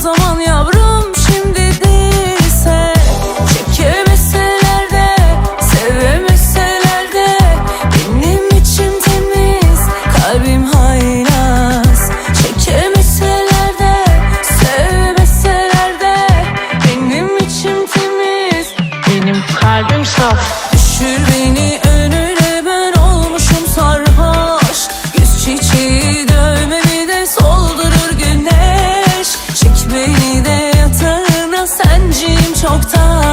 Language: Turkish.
zaman yavrum şimdi değilse Çekemeseler de sevemeseler de Benim içim temiz kalbim haylaz. Çekemeseler de sevemeseler de Benim içim temiz Benim kalbim saf. Düşür beni önüne beni de yatağına senciyim çoktan